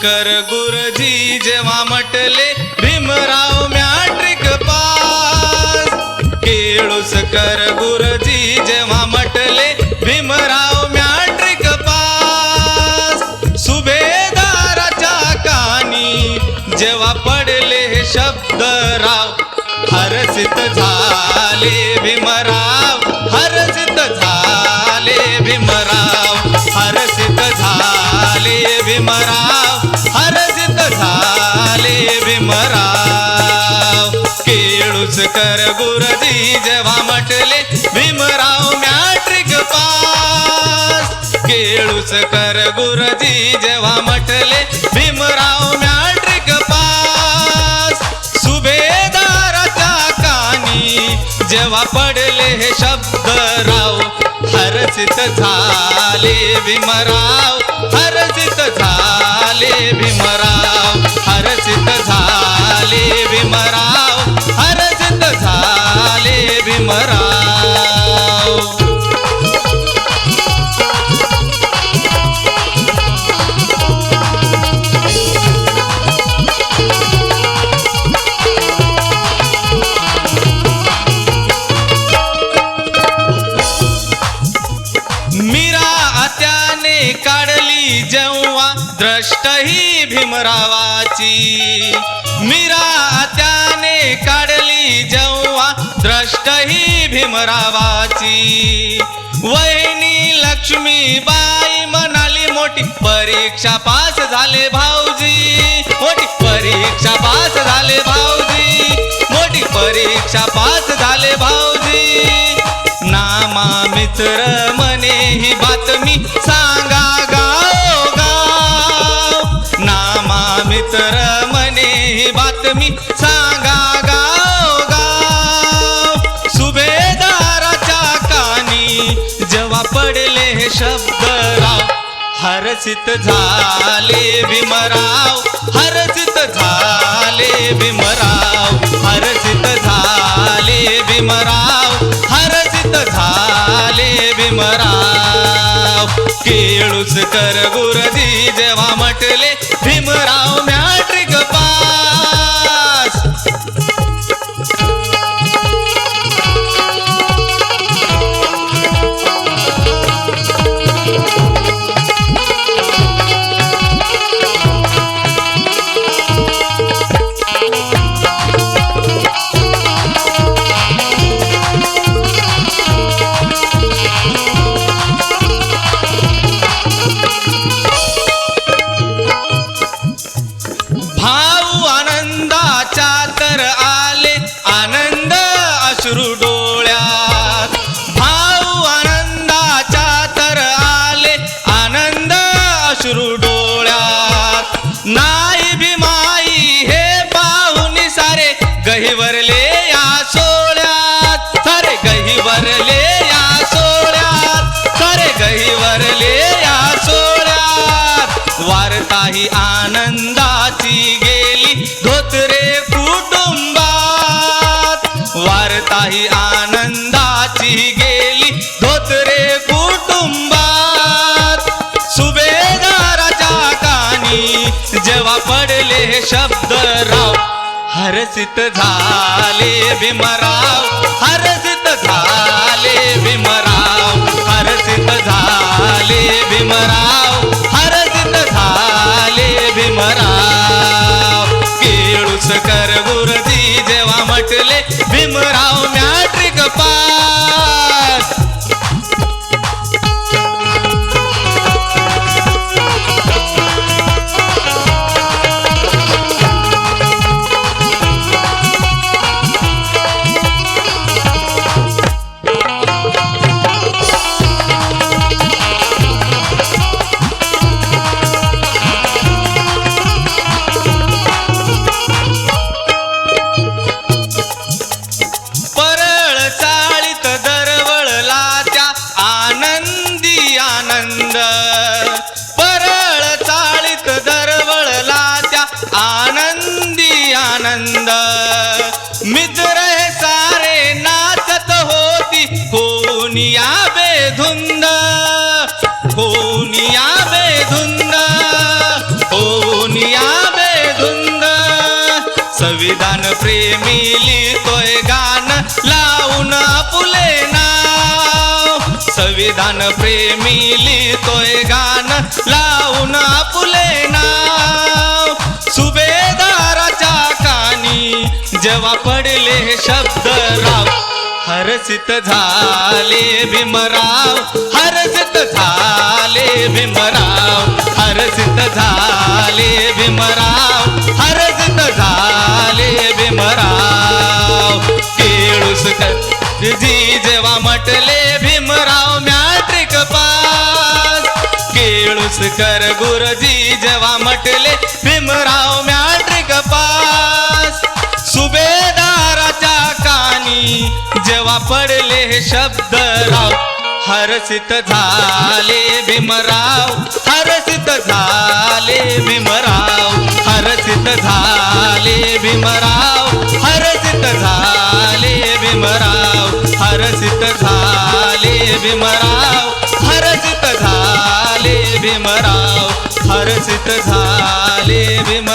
शंकर गुरुजी जेव्हा म्हटले भीमराव मॅट्रिक पास. केळूस कर गुरुजी जेव्हा म्हटले भीमराव मॅट्रिक पास. सुभेदाराच्या कानी जेव्हा पडले हे शब्द राव हरसित झाले भीमराव हरसित झाले भीमराव हरसित झाले झाले भीमराव हरसित झाले भीमराव. केळूच कर गुरुजी जेव्हा म्हटले भीमराव मॅट्रिक पास. केळूच कर गुरुजी जेव्हा म्हटले भीमराव मॅट्रिक पास. सुभेदाराच्या कानी जेव्हा पडले हे शब्द राव. हरसित झाले भीमराव हरसित झाले भीमराव. हरसित झाले भीमराव. जेव्हा द्रष्ट ही भीमरावाची मीरा त्याने काढली जेव्हा द्रष्ट ही भीमरावाची. वहिनी लक्ष्मीबाई म्हणाली मोठी परीक्षा पास झाले भाऊजी मोठी परीक्षा पास झाले भाऊजी मोठी परीक्षा पास झाले भाऊजी. नामा मित्र ही सांगा गाव गाव. सुभेदाराच्या कानी जेव्हा पडले शब्द राव हरसित झाले भीमराव हरसित झाले भीमराव हरसित झाले भीमराव हरसित झाले भीमराव. केळूस कर गुरुजी जेव्हा म्हटले भीमराव अश्रू डोळ्यात. भाऊ आनंदाच्या तर आले आनंद अश्रू डोळ्यात. नाही भीमाई हे पाहुनी सारे गहिवरले या सोळ्यात सारे गहिवरले या सोळ्यात सारे गहिवरले या सोळ्यात वारताही आनंदाची गेली धोत्रे वार्ताही आनंदाची गेली धोत्रे कुटुंबात. सुभेदाराच्या कानी जेव्हा पडले शब्द राव हरसित झाले भीमराव हरसित झाले भीमराव. कोनिया बेधुंद कोनिया बेधुंद कोनिया बेधुंद संविधान प्रेमी लिहितोय गान लावून फुले नाव संविधान प्रेमी लिहितोय गान लावून फुले नाव सुबेदाराच्या कानी जेव्हा पडले शब्द हरसित झाले भीमराव हरसित झाले भीमराव हरसित झाले भीमराव हरसित झाले भीमराव. केळुसकर जी जेव्हा म्हटले भीमराव मॅट्रिक पास. केळूस कर गुरुजी जेव्हा म्हटले जेव्हा पडले शब्द राव. हरसित झाले भीमराव. हरसित झाले भीमराव. हरसित झाले भीमराव. हरसित झाले भीमराव. हरसित झाले भीमराव. हरसित झाले भीमराव. हरसित झाले भीम